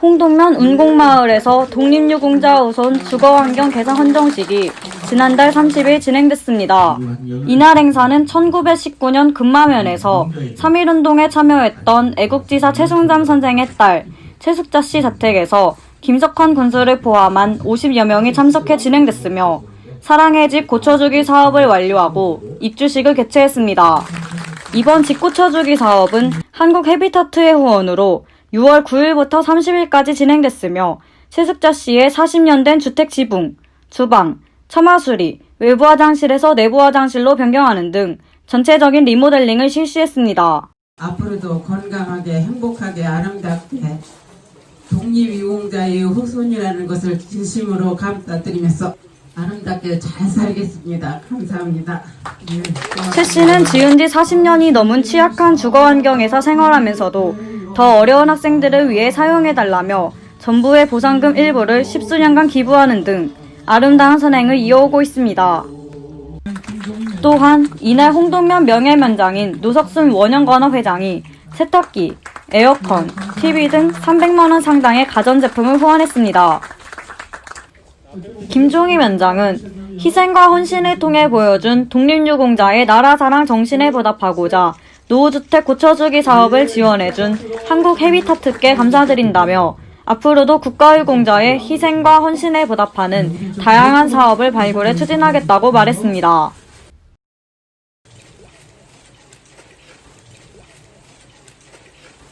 홍동면 운곡마을에서 독립유공자 우선 주거환경 개선 헌정식이 지난달 30일 진행됐습니다. 이날 행사는 1919년 금마면에서 3.1운동에 참여했던 애국지사 최승잠 선생의 딸 최숙자 씨 자택에서 김석환 군수를 포함한 50여 명이 참석해 진행됐으며 사랑의 집 고쳐주기 사업을 완료하고 입주식을 개최했습니다. 이번 집 고쳐주기 사업은 한국 헤비타트의 후원으로 6월 9일부터 30일까지 진행됐으며 최숙자 씨의 40년 된 주택 지붕, 주방, 처마 수리, 외부 화장실에서 내부 화장실로 변경하는 등 전체적인 리모델링을 실시했습니다. 앞으로도 건강하게 행복하게 아름답게 독립유공자의 후손이라는 것을 진심으로 감사드리면서 아름답게 잘 살겠습니다. 감사합니다. 네, 최 씨는 지은 지 40년이 넘은 취약한 주거 환경에서 생활하면서도 더 어려운 학생들을 위해 사용해달라며 정부의 보상금 일부를 십수년간 기부하는 등 아름다운 선행을 이어오고 있습니다. 또한 이날 홍동면 명예면장인 노석순 원형관업 회장이 세탁기, 에어컨, TV 등 300만원 상당의 가전제품을 후원했습니다. 김종희 면장은 희생과 헌신을 통해 보여준 독립유공자의 나라 사랑 정신에 보답하고자 노후주택 고쳐주기 사업을 지원해준 한국 헤비타트께 감사드린다며 앞으로도 국가유공자의 희생과 헌신에 보답하는 다양한 사업을 발굴해 추진하겠다고 말했습니다.